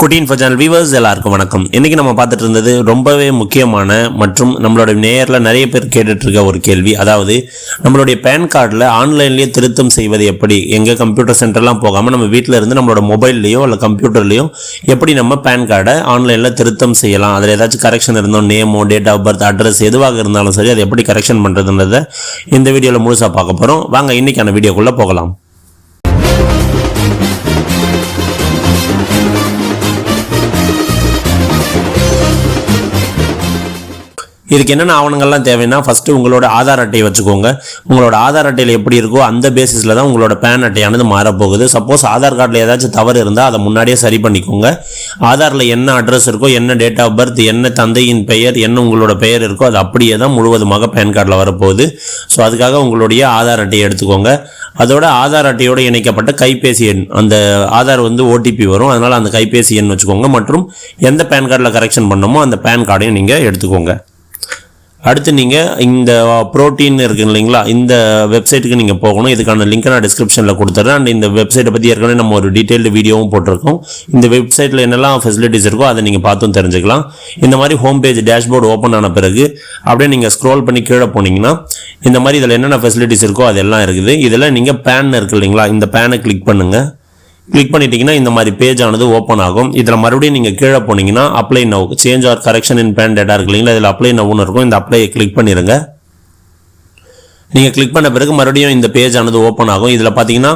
குட்டின் channel viewers எல்லாருக்கும் வணக்கம். இன்றைக்கி நம்ம பார்த்துட்டு இருந்தது ரொம்பவே முக்கியமான மற்றும் நம்மளோட நேரில் நிறைய பேர் கேட்டுட்ருக்க ஒரு கேள்வி. அதாவது நம்மளுடைய பேன் கார்டில் ஆன்லைன்லேயே திருத்தம் செய்வது எப்படி? எங்கள் கம்ப்யூட்டர் சென்டர்லாம் போகாமல் நம்ம வீட்டில் இருந்து நம்மளோட மொபைல்லையோ இல்லை கம்ப்யூட்டர்லேயோ எப்படி நம்ம பேன் கார்டை ஆன்லைனில் திருத்தம் செய்யலாம்? அதில் ஏதாச்சும் கரெக்ஷன் இருந்தோம் நேமோ டேட் ஆஃப் பர்த் அட்ரஸ் எதுவாக இருந்தாலும் சரி அதை எப்படி கரெக்ஷன் பண்ணுறதுன்றதை இந்த வீடியோவில் முழுசாக பார்க்க போகிறோம் வாங்க இன்னைக்கான வீடியோக்குள்ளே போகலாம். இதுக்கு என்னென்ன ஆவணங்கள்லாம் தேவைன்னா ஃபஸ்ட்டு உங்களோட ஆதார் அட்டையை வச்சுக்கோங்க. உங்களோட ஆதார் அட்டையில் எப்படி இருக்கோ அந்த பேசிஸில் தான் உங்களோட பேன் அட்டையானது மாறப்போகுது. சப்போஸ் ஆதார் கார்டில் ஏதாச்சும் தவறு இருந்தால் அதை முன்னாடியே சரி பண்ணிக்கோங்க. ஆதாரில் என்ன அட்ரஸ் இருக்கோ என்ன டேட் ஆஃப் பர்த் என்ன தந்தையின் பெயர் என்ன உங்களோட பெயர் இருக்கோ அது அப்படியே தான் முழுவதுமாக பேன் கார்டில் வரப்போகுது. ஸோ அதுக்காக உங்களுடைய ஆதார் அட்டையை எடுத்துக்கோங்க. அதோட ஆதார் அட்டையோடு இணைக்கப்பட்ட கைபேசி எண் அந்த ஆதார் வந்து ஓடிபி வரும். அதனால் அந்த கைபேசி எண் வச்சுக்கோங்க. மற்றும் எந்த பேன் கார்டில் கரெக்ஷன் பண்ணமோ அந்த பேன் கார்டையும் நீங்கள் எடுத்துக்கோங்க. அடுத்து நீங்கள் இந்த ப்ரோட்டீன் இருக்குது இல்லைங்களா இந்த வெப்சைட்டுக்கு நீங்கள் போகணும். இதுக்கான லிங்க் நான் டிஸ்கிரிப்ஷனில் கொடுத்துட்றேன் அண்ட் இந்த வெப்சைட்டை பற்றி ஏற்கனவே நம்ம ஒரு டீட்டெயில்டு வீடியோவும் போட்டிருக்கோம். இந்த வெப்சைட்டில் என்னெல்லாம் ஃபெசிலிட்டிஸ் இருக்கோ அதை நீங்கள் பார்த்தும் தெரிஞ்சுக்கலாம். இந்த மாதிரி ஹோம் பேஜ் டேஷ்போர்டு ஓப்பன் ஆன பிறகு அப்படியே நீங்கள் ஸ்க்ரோல் பண்ணி கீழே போனீங்கன்னா இந்த மாதிரி இதில் என்னென்ன ஃபெசிலிட்டிஸ் இருக்கோ அதெல்லாம் இருக்குது. இதில் நீங்கள் பேன் இருக்கு இல்லைங்களா இந்த பேனை கிளிக் பண்ணுங்கள் கிளிக் பண்ணிட்டீங்கன்னா இந்த மாதிரி பேஜ் ஆனது ஓப்பன் ஆகும். இதில் மறுபடியும் நீங்கள் கீழே போனீங்கன்னா apply now change or correction in PAN data இருக்கு இல்லைங்களா? இதில் அப்ளை நவ்னு இருக்கும். இந்த அப்ளை கிளிக் பண்ணிடுங்க நீங்கள் கிளிக் பண்ண பிறகு மறுபடியும் இந்த பேஜ் ஆனது ஓப்பன் ஆகும். இதில் பார்த்தீங்கன்னா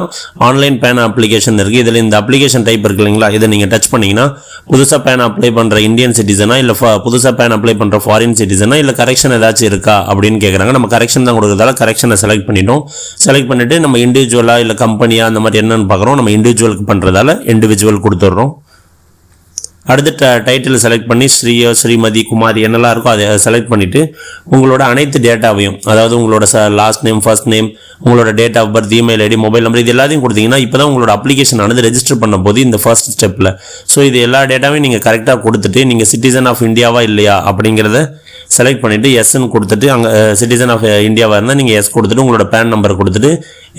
ஆன்லைன் பேன் அப்ளிகேஷன் இருக்குது இதில் இந்த அப்ளிகேஷன் டைப் இருக்கு இல்லைங்களா? இதை நீங்கள் டச் பண்ணிங்கன்னா புதுசாக பேன் அப்ளை பண்ணுற இந்தியன் சிட்டிசனா இல்லை புதுசாக பேன் அப்ளை பண்ணுற ஃபாரின் சிட்டிசனா இல்லை கரெக்ஷன் ஏதாச்சும் இருக்கா அப்படின்னு கேட்குறாங்க நம்ம கரெக்ஷன் தான் கொடுக்குறதால கரெக்ஷனை செலக்ட் பண்ணிட்டோம். செலக்ட் பண்ணிவிட்டு நம்ம இண்டிவிஜுவலாக இல்லை கம்பெனியாக அந்த மாதிரி என்னென்னு பார்க்குறோம் நம்ம இண்டிவிஜுவலுக்கு பண்ணுறதால இண்டிவிஜுவல் கொடுத்துட்றோம். அடுத்து ட டைட்டில் செலக்ட் பண்ணி ஸ்ரீயோ ஸ்ரீமதி குமாரி என்னெல்லாம் இருக்கோ அதை செலக்ட் பண்ணிவிட்டு உங்களோட அனைத்து டேட்டாவையும் அதாவது உங்களோட ச லாஸ்ட் நேம் ஃபர்ஸ்ட் நேம் உங்களோட date of birth email ID mobile number இது எல்லாத்தையும் கொடுத்தீங்கன்னா இப்போ தான் உங்களோட அப்ளிகேஷன் ஆனது ரெஜிஸ்டர் பண்ண போது இந்த ஃபர்ஸ்ட் ஸ்டெப்பில் ஸோ இது எல்லா டேட்டாவையும் நீங்கள் கரெக்டாக கொடுத்துட்டு நீங்கள் சிட்டிசன் ஆஃப் இந்தியாவா இல்லையா அப்படிங்கிறத செலக்ட் பண்ணிவிட்டு எஸ்ன்னு கொடுத்துட்டு அங்கே சிட்டிசன் ஆஃப் இந்தியாவாக இருந்தால் நீங்கள் எஸ் கொடுத்துட்டு உங்களோட பேன் நம்பர் கொடுத்துட்டு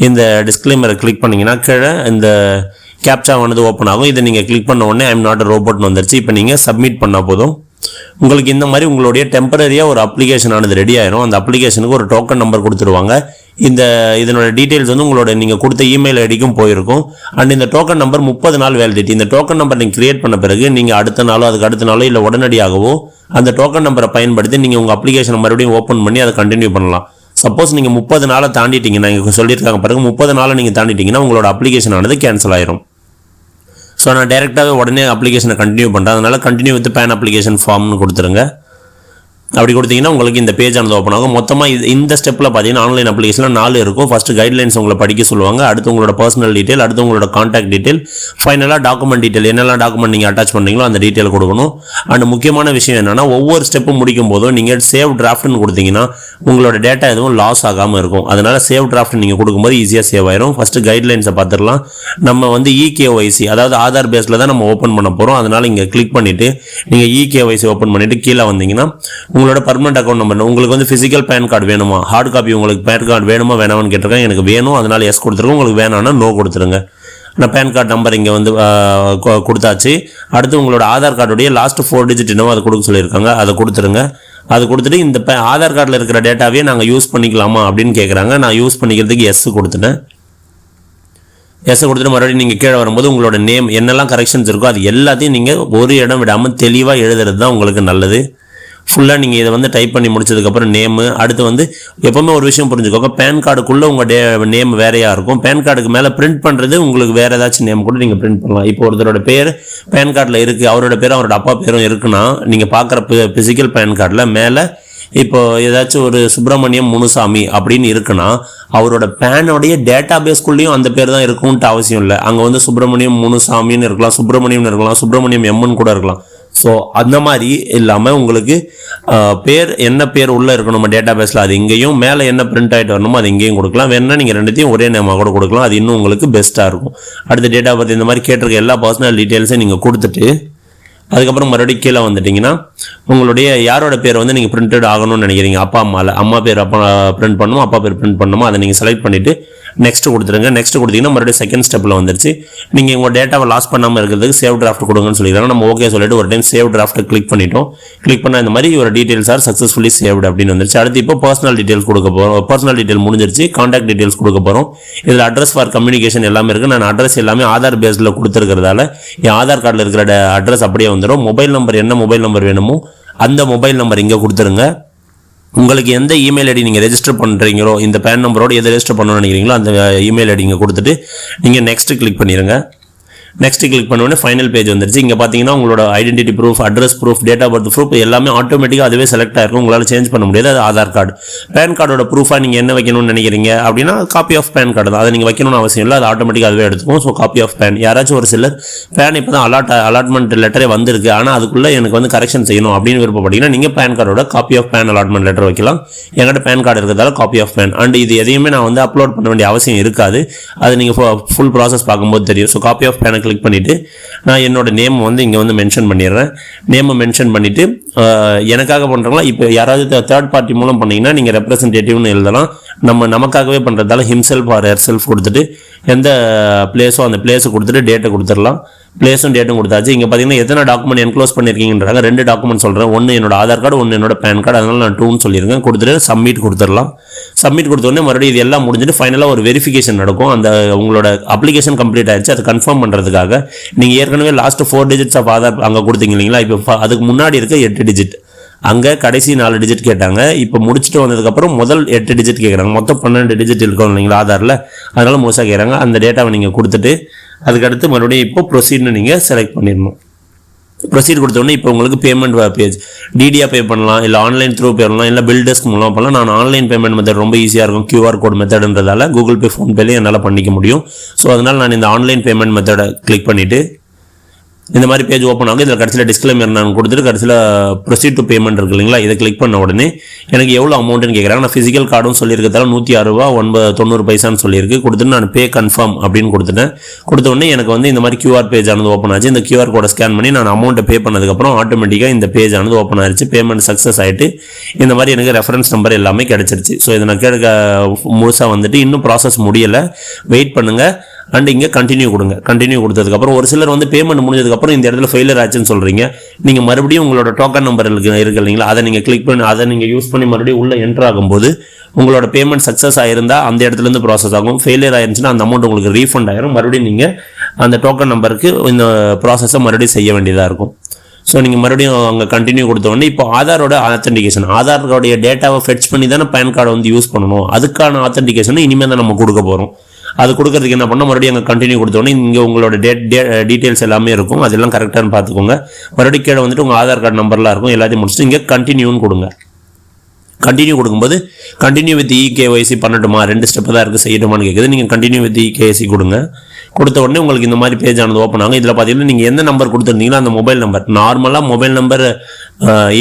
இந்த டிஸ்க்ளைமரை கிளிக் பண்ணிங்கன்னா கீழே இந்த கேப்சா ஆனது ஓப்பன் ஆகும். இதை நீங்கள் கிளிக் பண்ண உடனே ஐம் நாட் ரோபோட்னு வந்துருச்சு. இப்போ நீங்கள் சப்மிட் பண்ணால் போதும். உங்களுக்கு இந்த மாதிரி உங்களுடைய டெம்பரரியாக ஒரு அப்ளிகேஷன் ஆனது ரெடி ஆயிரும். அந்த அப்ளிகேஷனுக்கு ஒரு டோக்கன் நம்பர் கொடுத்துருவாங்க. இந்த இதனோட டீட்டெயில்ஸ் வந்து உங்களோட நீங்கள் கொடுத்த இமெயில் ஐடிக்கும் போயிருக்கும். அண்ட் இந்த டோக்கன் நம்பர் முப்பது நாள் வேலிடிட்டி இந்த டோக்கன் நம்பர் நீங்கள் கிரியேட் பண்ண பிறகு நீங்கள் அடுத்த நாளோ அதுக்கு அடுத்த நாளோ இல்லை உடனடியாகவோ அந்த டோக்கன் நம்பரை பயன்படுத்தி நீங்கள் உங்கள் அப்ளிகேஷனை மறுபடியும் ஓப்பன் பண்ணி அதை கண்டினியூ பண்ணலாம். சப்போஸ் நீங்கள் முப்பது நாளை தாண்டிட்டீங்கன்னா இங்கே சொல்லியிருக்காங்க பிறகு முப்பது நாளை நீங்கள் தாண்டிட்டீங்கன்னா உங்களோட அப்ளிகேஷன் ஆனது கேன்சல் ஆயிரும். ஸோ நான் டேரெக்டாகவே உடனே அப்ளிகேஷனை கண்டினியூ பண்ணுறேன் அதனால் கண்டினியூ வித் பேன் அப்ளிகேஷன் ஃபார்ம்னு கொடுத்துருங்க. அப்படி கொடுத்தீங்கன்னா உங்களுக்கு இந்த பேஜ் ஆனது ஓப்பன் ஆகும். மொத்தமாக இது இந்த ஸ்டெப்பில் பார்த்தீங்கன்னா ஆன்லைன் அப்ளிகேஷனில் நாலு இருக்கும். ஃபர்ஸ்ட் கைட்லைன்ஸ் உங்களை படிக்க சொல்லுவாங்க. அடுத்து உங்களோட பர்சனல் டீட்டெயில் அடுத்து உங்களோட காண்டாக்ட் டீட்டெயில் ஃபைனலாக டாக்குமெண்ட் டீட்டெயில் என்னெல்லாம் டாக்குமெண்ட் நீங்கள் அட்டாச் பண்ணுறீங்களோ அந்த டீட்டெயில் கொடுக்கணும். அண்ட் முக்கியமான விஷயம் என்னென்னா ஒவ்வொரு ஸ்டெப்பும் முடிக்கும் போதும் நீங்கள் சேவ் டிராஃப்ட்னு கொடுத்தீங்கன்னா உங்களோட டேட்டா எதுவும் லாஸ் ஆகாமல் இருக்கும். அதனால் சேவ் டிராஃப்ட் நீங்கள் கொடுக்கும்போது ஈஸியாக சேவ் ஆயிரும். ஃபஸ்ட்டு கைட்லைன்ஸை பார்த்துடலாம் நம்ம வந்து இகேஒய்சி அதாவது ஆதார் பேஸில் தான் நம்ம ஓப்பன் பண்ண போகிறோம் அதனால் இங்கே கிளிக் பண்ணிவிட்டு நீங்கள் இகேஒய்சி ஓப்பன் பண்ணிவிட்டு கீழே வந்தீங்கன்னா உங்களோட பர்மனெண்ட் அக்கௌண்ட் நம்பர் உங்களுக்கு வந்து ஃபிசிக்கல் பேன் கார்டு வேணுமா? ஹார்ட் காப்பி உங்களுக்கு பேன் கார்டு வேணுமா வேணாமான்னு கேட்டிருக்கேன் எனக்கு வேணும் அதனால் எஸ் கொடுத்துருக்கோம் உங்களுக்கு வேணாம்னா நோ கொடுத்துருங்க. நான் பேன் கார்டு நம்பர் இங்கே வந்து கொ- கொடுத்தாச்சு. அடுத்து உங்களோட ஆதார் கார்டுடைய லாஸ்ட் ஃபோர் டிஜிட் என்னவோ அதை கொடுக்க சொல்லியிருக்காங்க. அதை கொடுத்துருங்க. அது கொடுத்துட்டு இந்த பே ஆதார் கார்டில் இருக்கிற டேட்டாவே நாங்கள் யூஸ் பண்ணிக்கலாமா அப்படின்னு கேட்குறாங்க நான் யூஸ் பண்ணிக்கிறதுக்கு எஸ் கொடுத்துட்டேன். எஸ் கொடுத்துட்டு மறுபடியும் நீங்கள் கீழே வரும்போது உங்களோட நேம் என்னெல்லாம் கரெக்ஷன்ஸ் இருக்கோ அது எல்லாத்தையும் நீங்கள் ஒரு இடம் விடாமல் தெளிவாக எழுதுறது தான் உங்களுக்கு நல்லது. ஃபுல்லாக நீங்கள் இதை வந்து டைப் பண்ணி முடிச்சதுக்கப்புறம் நேமு அடுத்து வந்து எப்போவுமே ஒரு விஷயம் புரிஞ்சுக்கோங்க. பேன் கார்டுக்குள்ளே உங்கள் டே நேம் வேறையாக இருக்கும். பேன் கார்டுக்கு மேலே பிரிண்ட் பண்ணுறது உங்களுக்கு வேறு ஏதாச்சும் நேம் கூட நீங்கள் பிரிண்ட் பண்ணலாம். இப்போ ஒருத்தரோட பேர் பேன் கார்டில் இருக்குது அவரோட பேரும் அவரோட அப்பா பேரும் இருக்குன்னா நீங்கள் பார்க்குற ஃபிசிக்கல் பேன் கார்டில் மேலே இப்போ ஏதாச்சும் ஒரு சுப்பிரமணியம் முனுசாமி அப்படின்னு இருக்குன்னா அவரோட பேனோடைய டேட்டா பேஸ்குள்ளேயும் அந்த பேர் தான் இருக்கும்ன்ட்டு அவசியம் இல்லை. அங்கே வந்து சுப்பிரமணியம் முனுசாமின்னு இருக்கலாம் சுப்பிரமணியம்னு இருக்கலாம் சுப்பிரமணியம் எம்முன்னு கூட இருக்கலாம். ஸோ அந்த மாதிரி இல்லாமல் உங்களுக்கு பேர் என்ன பேர் உள்ளே இருக்கணும் நம்ம டேட்டா பேஸில் அது இங்கேயும் மேலே என்ன பிரிண்ட் ஆகிட்டு வரணுமோ அது இங்கேயும் கொடுக்கலாம். வேணால் நீங்கள் ரெண்டுத்தையும் ஒரே நேமாக கூட கொடுக்கலாம். அது இன்னும் உங்களுக்கு பெஸ்ட்டாக இருக்கும். அடுத்த டேட்டா பற்றி இந்த மாதிரி கேட்டிருக்க எல்லா பர்சனல் டீட்டெயில்ஸையும் நீங்கள் கொடுத்துட்டு அதுக்கப்புறம் மறுபடியும் கீழே வந்துட்டிங்கன்னா உங்களுடைய யாரோட பேர் வந்து நீங்கள் பிரிண்டட் ஆகணும்னு நினைக்கிறீங்க? அப்பா அம்மாவில் அம்மா பேர் அப்பா பிரிண்ட் பண்ணணும் அப்பா பேர் பிரிண்ட் பண்ணணுமோ அதை நீங்கள் செலக்ட் பண்ணிவிட்டு நெக்ஸ்ட் கொடுத்துருங்க. நெக்ஸ்ட் கொடுத்தீங்கன்னா மறுபடியும் செகண்ட் ஸ்டெப்பில் வந்துருச்சு. நீங்கள் உங்கள் டேட்டாவை லாஸ் பண்ணாமல் இருக்கிறதுக்கு சேவ் டிராஃப்ட் கொடுங்கன்னு சொல்லிடுறாங்க நம்ம ஓகே சொல்லிட்டு ஒரு டைம் சேவ் டிராஃப்ட் கிளிக் பண்ணிட்டோம். கிளிக் பண்ண இந்த மாதிரி ஒரு டீட்டெயில்ஸ் ஆர் சக்ஸஸ்ஃபுல்லி சேவ்டு அப்படின்னு வந்துருச்சு. அடுத்து இப்போ பர்சனல் டீட்டெயில்ஸ் கொடுக்க போகிறோம் பர்சனல் டீட்டெயில் முடிஞ்சிருச்சு. காண்டாக்ட் டீட்டெயில்ஸ் கொடுக்க போகிறோம் இதில் அட்ரஸ் ஃபார் கம்யூனிகேஷன் எல்லாமே இருக்குது நான் அட்ரஸ் எல்லாமே ஆதார் பேஸில் கொடுத்துருக்கிறதால என் ஆதார் கார்டில் இருக்கிற அட்ரஸ் அப்படியே வந்துடும் மொபைல் நம்பர் என்ன மொபைல் நம்பர் வேணுமோ அந்த மொபைல் நம்பர் இங்கே கொடுத்துருங்க. உங்களுக்கு எந்த இமெயில் ஐடி நீங்கள் ரெஜிஸ்டர் பண்ணுறீங்களோ இந்த பேன் நம்பரோடு எது ரெஜிஸ்டர் பண்ணணும்னு நினைக்கிறீங்களோ அந்த இமெயில் ஐடி இங்கே கொடுத்துட்டு நீங்கள் நெக்ஸ்ட்டு கிளிக் பண்ணிடுங்க நெக்ஸ்ட் கிளிக் பண்ணோடனே ஃபைனல் பேஜ் வந்துருச்சு. இங்கே பார்த்தீங்கன்னா உங்களோட identity proof address proof date of birth proof எல்லாமே ஆட்டோமேட்டிக்காக அதுவே செலக்ட் ஆயிருக்கும் உங்களால் சேஞ்ச் பண்ண முடியாது. அது ஆதார் கார்டு பேன் கார்டோட ப்ரூஃபாக நீங்கள் என்ன வைக்கணும்னு நினைக்கிறீங்க? அப்படின்னா காப்பி ஆஃப் பேன் கார்டு தான். அதை நீங்கள் வைக்கணும்னு அவசியம் இல்லை. அது ஆட்டோமேட்டிக்காக அதுவே எடுத்துக்கும் ஸோ காப்பி ஆஃப் பேன் யாராச்சும் ஒரு சிலர் பேன் இப்போ தான் அலாட் அலாட்மெண்ட் லெட்டரே வந்திருக்கு. ஆனால் அதுக்குள்ளே எனக்கு வந்து கரெக்ஷன் செய்யணும் அப்படின்னு விருப்பப்பட்டீங்கன்னா நீங்கள் பேன் கார்டோட copy of PAN allotment letter வைக்கலாம். என்கிட்ட பேன் கார்டு இருக்கிறதால காப்பி ஆஃப் பேன் அண்ட் இது எதையுமே நான் வந்து அப்லோட் பண்ண வேண்டிய அவசியம் இருக்காது. அது நீங்கள் ஃபுல் ப்ராசஸ் பார்க்கும்போது தெரியும். ஸோ காப்பி ஆஃப் பேனுக்கு கிளிக் பண்ணிவிட்டு நான் என்னோட நேம் வந்து இங்கே வந்து மென்ஷன் பண்ணிடுறேன். நேமை மென்ஷன் பண்ணிவிட்டு எனக்காக பண்ணுறவங்களா இப்போ யாராவது தேர்ட் பார்ட்டி மூலம் பண்ணீங்கன்னா நீங்கள் ரெப்ரசன்டேட்டிவ்னு எழுதலாம். நம்ம நமக்காகவே பண்ணுறதால ஹிம்செல்ஃப் ஆர் ஹெர் செல்ஃப் கொடுத்துட்டு எந்த பிளேஸோ அந்த பிளேஸை கொடுத்துட்டு டேட்டை கொடுத்துடலாம். பிளேஸும் டேட்டும் கொடுத்தாச்சு. இங்கே பார்த்தீங்கன்னா எத்தனை டாக்குமெண்ட் என்க்ளோஸ் பண்ணியிருக்கீங்கன்றாங்க ரெண்டு டாக்குமெண்ட் சொல்கிறேன் ஒன்று என்னோட ஆதார் கார்டு ஒன்று என்னோட பேன் கார்டு அதனால் நான் டூன்னு சொல்லியிருக்கேன். கொடுத்துட்டு சப்மிட் கொடுத்துடலாம். சப்மிட் கொடுத்தோடனே மறுபடியும் இது எல்லாம் முடிஞ்சுட்டு ஃபைனலாக ஒரு வெரிஃபிகேஷன் நடக்கும். அந்த உங்களோட அப்ளிகேஷன் கம்ப்ளீட் ஆயிடுச்சு. அதை கன்ஃபார்ம் பண்ணுறதுக்காக நீங்கள் ஏற்கனவே last four digits of Aadhaar அங்கே கொடுத்தீங்க இல்லைங்களா? இப்போ அதுக்கு முன்னாடி இருக்க எட்டு டிஜிட் அங்கே கடைசி நாலு டிஜிட் கேட்டாங்க. இப்போ முடிச்சுட்டு வந்ததுக்கப்புறம் முதல் எட்டு டிஜிட் கேட்குறாங்க மொத்தம் பன்னெண்டு டிஜிட் இருக்கும் இல்லைங்களா ஆதாரில் அதனால் முழுசாக கேட்குறாங்க அந்த டேட்டாவை நீங்கள் கொடுத்துட்டு அதுக்கடுத்து மறுபடியும் இப்போ ப்ரொசீட்னு நீங்கள் செலக்ட் பண்ணிடணும். ப்ரொசீட் கொடுத்தோடனே இப்போ உங்களுக்கு பேமெண்ட் பேஜ் டிடியாக பே பண்ணலாம் இல்லை ஆன்லைன் த்ரூ பே பண்ணலாம் இல்லை பில்டர்ஸ்க்கு மூலம் பண்ணலாம். நான் ஆன்லைன் பேமெண்ட் மெத்தட் ரொம்ப ஈஸியாக இருக்கும். கியூஆர் கோட் மெத்தட்ன்றதால கூகுள் பே ஃபோன்பேலேயும் என்னால் பண்ணிக்க முடியும். ஸோ அதனால் நான் இந்த ஆன்லைன் பேமெண்ட் மெத்தடை கிளிக் பண்ணிவிட்டு இந்த மாதிரி பேஜ் ஓப்பன் ஆகும் இதில் கடைசியில் டிஸ்கிளைமர் நான் கொடுத்துட்டு கடைசியில் ப்ரொசீட் டு பேமெண்ட் இருக்கு இல்லைங்களா? இதை கிளிக் பண்ண உடனே எனக்கு எவ்வளோ அமௌண்ட்டுன்னு கேட்குறாங்க நான் ஃபிசிக்கல் கார்டும் சொல்லியிருக்கிறதால நூற்றி ஆறுரூவா ஒன்பது தொண்ணூறு பைசான்னு சொல்லியிருக்கு. கொடுத்துட்டு நான் பே கன்ஃபார்ம் அப்படின்னு கொடுத்துட்டேன். கொடுத்த உடனே எனக்கு வந்து இந்த மாதிரி கியூஆர் பேஜ் ஆனது ஓப்பன் ஆச்சு. இந்த கியூஆர் கோடை ஸ்கேன் பண்ணி நான் அமௌண்ட்டை பே பண்ணதுக்கப்புறம் ஆட்டோமேட்டிக்காக இந்த பேஜ் ஆனது ஓப்பன் ஆயிடுச்சு பேமெண்ட் சக்ஸஸ் ஆகிட்டு இந்த மாதிரி எனக்கு ரெஃபரன்ஸ் நம்பர் எல்லாமே கிடச்சிருச்சு. ஸோ இதை நான் கேட்க முழுசாக வந்துட்டு இன்னும் ப்ராசஸ் முடியலை. வெயிட் பண்ணுங்கள் அண்ட் இங்கே கண்டினியூ கொடுங்க. கண்டினியூ கொடுத்ததுக்கப்புறம் ஒரு சிலர் வந்து பேமெண்ட் முடிஞ்சதுக்கப்புறம் இந்த இடத்துல ஃபெயிலியர் ஆச்சுன்னு சொல்கிறீங்க நீங்கள் மறுபடியும் உங்களோட டோக்கன் நம்பர் இருக்கு இருக்கு இல்லைங்களா? அதை நீங்கள் கிளிக் பண்ணி அதை நீங்கள் யூஸ் பண்ணி மறுபடியும் உள்ளே என்ட்ரு ஆகும்போது உங்களோட பேமெண்ட் சக்ஸஸ் ஆயிருந்தால் அந்த இடத்துலேருந்து ப்ராசஸ் ஆகும். ஃபெயிலியர் ஆயிருந்துச்சுன்னா அந்த அமௌண்ட் உங்களுக்கு ரீஃபண்ட் ஆயிரும். மறுபடியும் நீங்கள் அந்த டோக்கன் நம்பருக்கு இந்த ப்ராசஸை மறுபடியும் செய்ய வேண்டியதாக இருக்கும். ஸோ நீங்கள் மறுபடியும் அங்கே கண்டினியூ கொடுத்த உடனே இப்போ ஆதாரோட ஆத்தென்டிகேஷன் ஆதாரோடைய டேட்டாவை ஃபெட்ச் பண்ணி தானே பேன் கார்டை வந்து யூஸ் பண்ணணும். அதுக்கான ஆத்தென்டிகேஷனை இனிமேல் தான் நம்ம கொடுக்க போகிறோம் அது கொடுக்கறதுக்கு என்ன பண்ணோம்? மறுபடியும் அங்கே கண்டினியூ கொடுத்தோன்னே இங்கே உங்களோட டேட் டீட்டெயில்ஸ் eh, எல்லாமே இருக்கும். அதெல்லாம் கரெக்டானு பார்த்துக்கோங்க. மறுபடியும் கீழே வந்துட்டு உங்கள் ஆதார் கார்டு நம்பர்லாம் இருக்கும். எல்லாத்தையும் முடிச்சுட்டு இங்கே கண்டினியூன்னு கொடுங்க. கண்டினியூ கொடுக்கும்போது கண்டினியூ வித் இகேஒய்சி பண்ணட்டுமா? ரெண்டு ஸ்டெப் தான் இருக்குது செய்யட்டுமான்னு கேட்குது நீங்கள் கண்டினியூ வித் இகேசி கொடுங்க. கொடுத்த உடனே உங்களுக்கு இந்த மாதிரி பேஜ் ஆனது ஓப்பன் ஆகும். இதில் பார்த்தீங்கன்னா நீங்கள் எந்த நம்பர் கொடுத்துருந்தீங்களோ அந்த மொபைல் நம்பர் நார்மலாக மொபைல் நம்பர்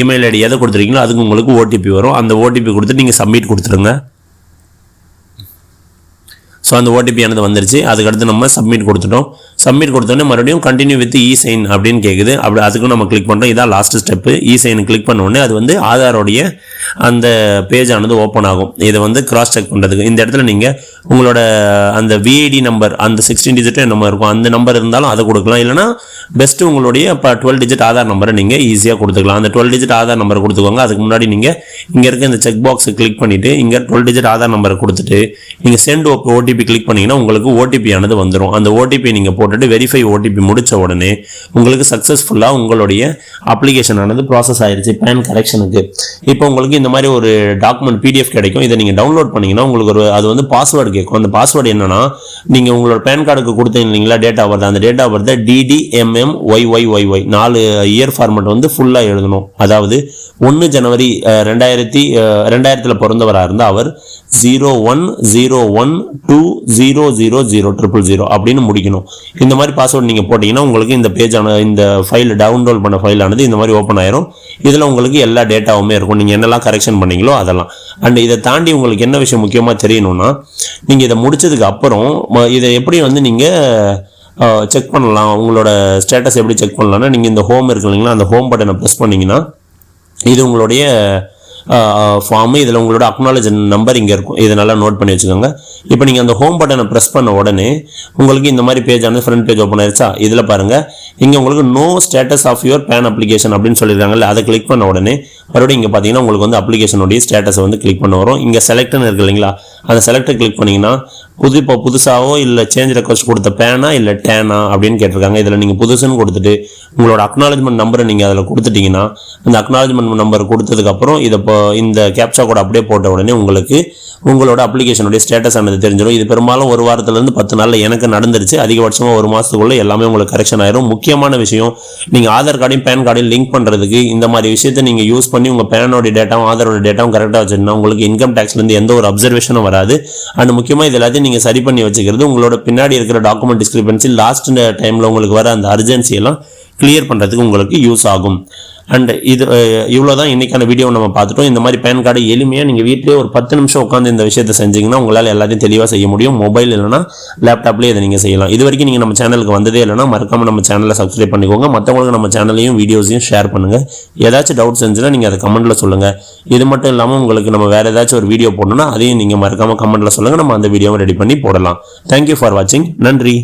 இமெயில் ஐடி எதை கொடுத்துருக்கீங்களோ அதுக்கு உங்களுக்கு ஓடிபி வரும். அந்த ஓடிபி கொடுத்து நீங்கள் சப்மிட் கொடுத்துருங்க. ஸோ அந்த ஓடிபி ஆனது வந்துருச்சு. அதுக்கடுத்து நம்ம சப்மிட் கொடுத்துட்டோம். சப்மிட் கொடுத்தோன்னே மறுபடியும் கண்டினியூ வித் இ சைன் அப்படின்னு கேட்குது அப்படி அதுக்கும் நம்ம கிளிக் பண்ணுறோம் இதான் last step e sign click பண்ண உடனே அது வந்து ஆதாரோடைய அந்த பேஜ் ஆனது ஓப்பன் ஆகும். இதை வந்து கிராஸ் செக் பண்ணுறதுக்கு இந்த இடத்துல நீங்கள் உங்களோட அந்த விஐடி நம்பர் அந்த சிக்ஸ்டீன் டிஜிட்டும் நம்ம இருக்கும் அந்த நம்பர் இருந்தாலும் அதை கொடுக்கலாம். இல்லைனா பெஸ்ட்டு உங்களுடைய இப்போ டுவெல் டிஜிட் ஆதார் நம்பரை நீங்கள் ஈஸியாக கொடுத்துக்கலாம். அந்த டுவெல் டிஜிட் ஆதார் நம்பர் கொடுத்துக்கோங்க. அதுக்கு முன்னாடி நீங்கள் இங்கே இருக்க இந்த செக் பாக்ஸை கிளிக் பண்ணிவிட்டு இங்கே டுவெல் டிஜிட் ஆதார் நம்பரை கொடுத்துட்டு நீங்கள் சென்ட் ஓடிபி கிளிக் பண்ணிங்கன்னா உங்களுக்கு ஓடிபி ஆனது வந்துடும் அந்த ஓடிபி நீங்கள் போட்டுட்டு வெரிஃபை ஓடிபி முடித்த உடனே உங்களுக்கு சக்ஸஸ்ஃபுல்லாக உங்களுடைய அப்ளிகேஷன் ஆனது ப்ராசஸ் ஆயிடுச்சு பேன் கரெக்ஷனுக்கு இப்போ உங்களுக்கு இந்த மாதிரி ஒரு டாக்குமெண்ட் பிடிஎஃப் கிடைக்கும். இதை நீங்கள் டவுன்லோட் பண்ணீங்கன்னா உங்களுக்கு ஒரு அது வந்து பாஸ்வேர்டு கேட்கும். அந்த பாஸ்வேர்டு என்னன்னா நீங்கள் உங்களோட பேன் கார்டுக்கு கொடுத்தீங்க டேட் ஆஃப் பர்த் அந்த date of birth D D M M Y Y Y Y நாலு இயர் ஃபார்மெட் வந்து ஃபுல்லாக எழுதணும். அதாவது ஒன்று ஜனவரி ரெண்டாயிரத்தி ரெண்டாயிரத்தில் பிறந்தவராக இருந்தால் அவர் zero one zero one two two zero zero zero triple zero அப்படின்னு முடிக்கணும். இந்த மாதிரி பாஸ்வேர்டு நீங்கள் போட்டிங்கன்னா உங்களுக்கு இந்த பேஜான இந்த ஃபைல் டவுன்லோட் பண்ண ஃபைல் ஆனது இந்த மாதிரி ஓப்பன் ஆயிரும். இதில் உங்களுக்கு எல்லா டேட்டாவுமே இருக்கும். நீங்கள் என்னெல்லாம் கரெக்ஷன் பண்ணீங்களோ அதெல்லாம். அண்ட் இதை தாண்டி உங்களுக்கு என்ன விஷயம் முக்கியமாக தெரியணும்னா நீங்கள் இதை முடிச்சதுக்கு அப்புறம் இதை எப்படி வந்து நீங்கள் செக் பண்ணலாம்? உங்களோட ஸ்டேட்டஸ் எப்படி செக் பண்ணலாம்னா நீங்கள் இந்த ஹோம் இருக்கு இல்லைங்களா அந்த ஹோம் பட்டனை ப்ரெஸ் பண்ணிங்கன்னா இது உங்களுடைய ஃபார்மு இதில் உங்களோட அக்னாலஜ் நம்பர் இங்கே இருக்கும். இதை நல்லா நோட் பண்ணி வச்சுக்கோங்க. இப்போ நீங்கள் அந்த ஹோம் பட்டனை ப்ரெஸ் பண்ண உடனே உங்களுக்கு இந்த மாதிரி பேஜ் ஆனது ஃப்ரண்ட் பேஜ் ஓப்பன் ஆயிருச்சா? இதில் பாருங்கள் இங்கே உங்களுக்கு no status of your PAN application அப்படின்னு சொல்லியிருக்காங்கல்ல அதை கிளிக் பண்ண உடனே மறுபடியும் இங்கே பார்த்தீங்கன்னா உங்களுக்கு வந்து அப்ளிகேஷனுடைய ஸ்டேட்டஸை வந்து கிளிக் பண்ண வரும். இங்கே செலக்ட்னு இருக்கு இல்லைங்களா? அந்த செலக்டை கிளிக் பண்ணிங்கன்னா புது இப்போ புதுசாவோ இல்லை சேஞ்ச் ரெக்வஸ்ட் கொடுத்த பேனா இல்லை டேனா அப்படின்னு கேட்டிருக்காங்க. இதில் நீங்கள் புதுசுன்னு கொடுத்துட்டு உங்களோட அக்னாலஜ்மெண்ட் நம்பரை நீங்கள் அதில் கொடுத்துட்டீங்கன்னா அந்த அக்னாலஜ்மெண்ட் நம்பர் கொடுத்ததுக்கப்புறம் இதை இப்போ இந்த கேப்சா கோட் அப்படியே போட்ட உடனே உங்களுக்கு உங்களோட அப்ளிகேஷனுடைய ஸ்டேட்டஸ் ஆனது தெரிஞ்சிடும். இது பெரும்பாலும் ஒரு வாரத்துலேருந்து பத்து நாளில் எனக்கு நடந்துருச்சு. அதிகபட்சமாக ஒரு மாதத்துக்குள்ளே எல்லாமே உங்களுக்கு கரெக்ஷன் ஆயிரும். முக்கியமான விஷயம் நீங்கள் ஆதார் கார்டையும் பேன் கார்டையும் லிங்க் பண்ணுறதுக்கு இந்த மாதிரி விஷயத்தை நீங்கள் யூஸ் பண்ணி உங்கள் பேனோட டேட்டாவும் ஆதாரோட டேட்டாவும் கரெக்டாக வச்சுருந்தா உங்களுக்கு இன்கம் டேக்ஸ்லேருந்து எந்த ஒரு அப்சர்வேஷனும் வராது. அண்ட் முக்கியமாக இது எல்லாத்தையும் நீங்கள் சரி பண்ணி வச்சுக்கிறது உங்களோட பின்னாடி இருக்கிற டாக்குமெண்ட் டிஸ்கிரிபன்சி லாஸ்ட் டைமில் உங்களுக்கு வர அந்த அர்ஜென்சி எல்லாம் கிளியர் பண்ணுறதுக்கு உங்களுக்கு யூஸ் ஆகும். அண்ட் இது இவ்வளோ தான் இன்றைக்கான வீடியோ நம்ம பார்த்துட்டோம். இந்த மாதிரி பேன் கார்டு எளிமையாக நீங்கள் வீட்டிலே ஒரு பத்து நிமிஷம் உட்காந்து இந்த விஷயத்தை செஞ்சீங்கன்னா உங்களால் எல்லாத்தையும் தெளிவாக செய்ய முடியும். மொபைல் இல்லைனா லேப்டாப்லேயே இதை நீங்கள் செய்யலாம். இது வரைக்கும் நீங்கள் நம்ம சேனலுக்கு வந்ததே இல்லைனா மறக்காமல் நம்ம சேனலை சப்ஸ்கிரைப் பண்ணிக்கோங்க. மற்றவங்களுக்கு நம்ம சேனலையும் வீடியோஸையும் ஷேர் பண்ணுங்கள் ஏதாச்சும் டவுட்ஸ் இருந்துச்சுன்னா நீங்கள் அதை கமெண்ட்டில் சொல்லுங்கள் இது மட்டும் இல்லாமல் உங்களுக்கு நம்ம வேறு ஏதாச்சும் ஒரு வீடியோ போடணும்னா அதையும் நீங்கள் மறக்காமல் கமெண்ட்டில் சொல்லுங்கள் நம்ம அந்த வீடியோவை ரெடி பண்ணி போடலாம். தேங்க்யூ ஃபார் வாட்சிங் நன்றி.